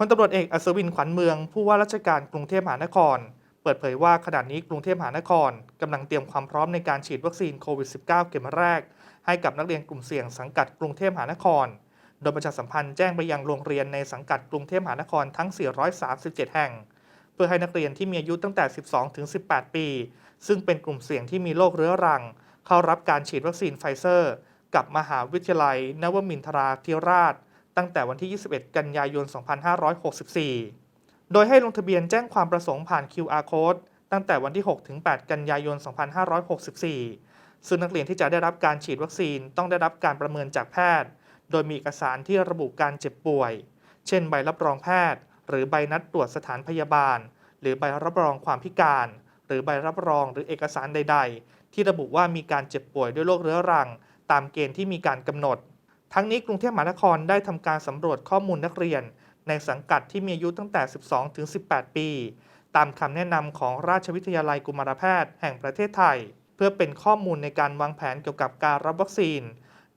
พลตำรวจเอกอัศวินขวัญเมือง ผู้ว่าราชการกรุงเทพมหานคร เปิดเผยว่าขณะนี้กรุงเทพมหานครกำลังเตรียมความพร้อมในการฉีดวัคซีนโควิด -19 เข็มแรก ให้กับนักเรียนกลุ่มเสี่ยงสังกัดกรุงเทพมหานคร โดยประชาสัมพันธ์แจ้งไปยังโรงเรียนในสังกัดกรุงเทพมหานครทั้ง 437 แห่ง เพื่อให้นักเรียนที่มีอายุตั้งแต่ 12 ถึง 18 ปี ซึ่งเป็นกลุ่มเสี่ยงที่มีโรคเรื้อรัง เข้ารับการฉีดวัคซีนไฟเซอร์ กับมหาวิทยาลัย นวมินทราธิราช ตั้งแต่วันที่ 21 กันยายน 2564 โดยให้ลงทะเบียนแจ้งความประสงค์ผ่าน QR code ตั้งแต่วันที่ 6 ถึง 8 กันยายน 2564 ซึ่งนักเรียนที่จะได้รับการฉีดวัคซีนต้องได้รับการประเมินจากแพทย์ โดยมีเอกสารที่ระบุการเจ็บป่วย เช่น ใบรับรองแพทย์ หรือใบนัดตรวจสถานพยาบาล หรือใบรับรองความพิการ หรือใบรับรองหรือเอกสารใด ๆ ที่ระบุว่ามีการเจ็บป่วยด้วยโรคเรื้อรัง ตามเกณฑ์ที่มีการกำหนด ทั้งนี้กรุงเทพมหานครได้ทำการสำรวจข้อมูลนักเรียน ในสังกัดที่มีอายุตั้งแต่ 12 ถึง 18 ปี ตามคำแนะนำของราชวิทยาลัยกุมารแพทย์แห่งประเทศไทย เพื่อเป็นข้อมูลในการวางแผนเกี่ยวกับการรับวัคซีน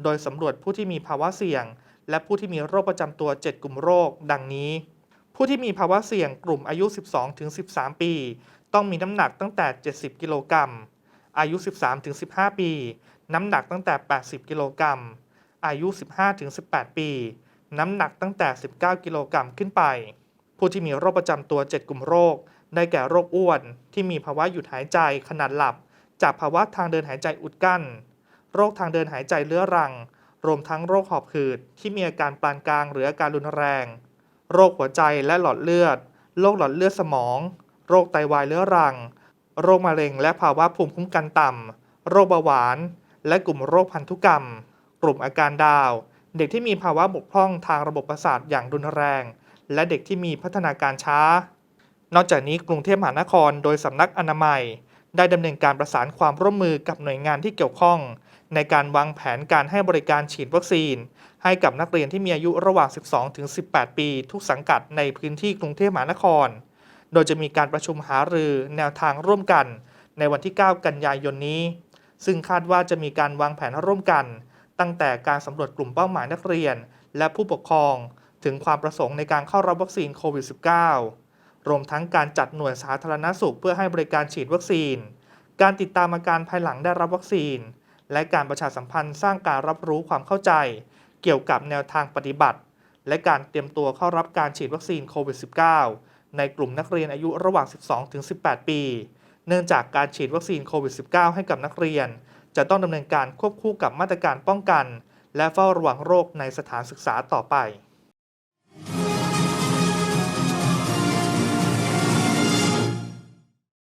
โดยสำรวจผู้ที่มีภาวะเสี่ยง และผู้ที่มีโรคประจำตัว 7 กลุ่มโรค ดังนี้ ผู้ที่มีภาวะเสี่ยงกลุ่มอายุ 12 ถึง 13 ปี ต้องมีน้ำหนักตั้งแต่ 70 กิโลกรัม อายุ 13 ถึง 15 ปี น้ำหนักตั้งแต่ 80 กิโลกรัม อายุ 15ถึง18 ปี น้ำหนักตั้งแต่ 19 กิโลกรัมขึ้นไป ผู้ที่มีโรคประจำตัว 7 กลุ่มโรค ได้แก่โรคอ้วน ที่มีภาวะหยุดหายใจขนาดหลับ จากภาวะทางเดินหายใจอุดกั้น โรคทางเดินหายใจเรื้อรัง รวมทั้งโรคหอบหืดที่มีอาการปานกลางหรืออาการรุนแรง โรคหัวใจและหลอดเลือด โรคหลอดเลือดสมอง โรคไตวายเรื้อรัง โรคมะเร็ง และภาวะภูมิคุ้มกันต่ำโรคเบาหวาน และกลุ่มโรคพันธุกรรม กลุ่มอาการดาว เด็กที่มีภาวะบกพร่องทางระบบประสาทอย่างรุนแรง และเด็กที่มีพัฒนาการช้า นอกจากนี้กรุงเทพมหานครโดยสำนักอนามัย ได้ดำเนินการประสานความร่วมมือกับหน่วยงานที่เกี่ยวข้อง ในการวางแผนการให้บริการฉีดวัคซีน ให้กับนักเรียนที่มีอายุระหว่าง 12 ถึง 18 ปี ทุกสังกัดในพื้นที่กรุงเทพมหานคร โดยจะมีการประชุมหารือแนวทางร่วมกัน ในวันที่ 9 กันยายนนี้ ซึ่งคาดว่าจะมีการวางแผนร่วมกัน ตั้งแต่การสำรวจกลุ่มเป้าหมายนักเรียน และผู้ปกครอง ถึงความประสงค์ในการเข้ารับวัคซีนโควิด -19 รวมทั้งการจัดหน่วยสาธารณสุขเพื่อให้บริการฉีดวัคซีน การติดตามอาการภายหลังได้รับวัคซีน และการประชาสัมพันธ์สร้างการรับรู้ความเข้าใจ เกี่ยวกับแนวทางปฏิบัติ และการเตรียมตัวเข้ารับการฉีดวัคซีนโควิด -19 ในกลุ่มนักเรียนอายุระหว่าง 12ถึง18 ปี เนื่องจากการฉีดวัคซีนโควิด -19 ให้กับนักเรียน จะต้องดำเนินการควบคู่กับมาตรการป้องกัน และเฝ้าระวังโรคในสถานศึกษาต่อไป